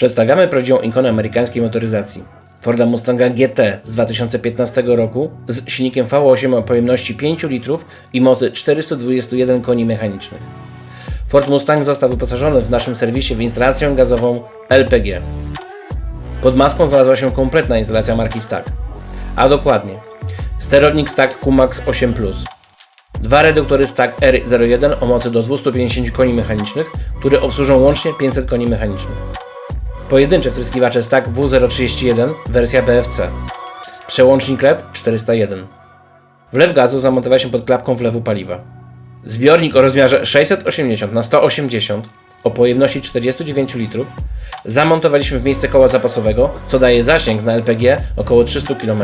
Przedstawiamy prawdziwą ikonę amerykańskiej motoryzacji. Forda Mustanga GT z 2015 roku z silnikiem V8 o pojemności 5 litrów i mocy 421 koni mechanicznych. Ford Mustang został wyposażony w naszym serwisie w instalację gazową LPG. Pod maską znalazła się kompletna instalacja marki Stack, a dokładnie sterownik Stack Kumax 8+, dwa reduktory Stack R01 o mocy do 250 koni mechanicznych, które obsłużą łącznie 500 koni mechanicznych. Pojedyncze wtryskiwacze Stack W031 wersja BFC. Przełącznik LED 401. Wlew gazu zamontowaliśmy pod klapką wlewu paliwa. Zbiornik o rozmiarze 680 na 180 o pojemności 49 litrów zamontowaliśmy w miejsce koła zapasowego, co daje zasięg na LPG około 300 km.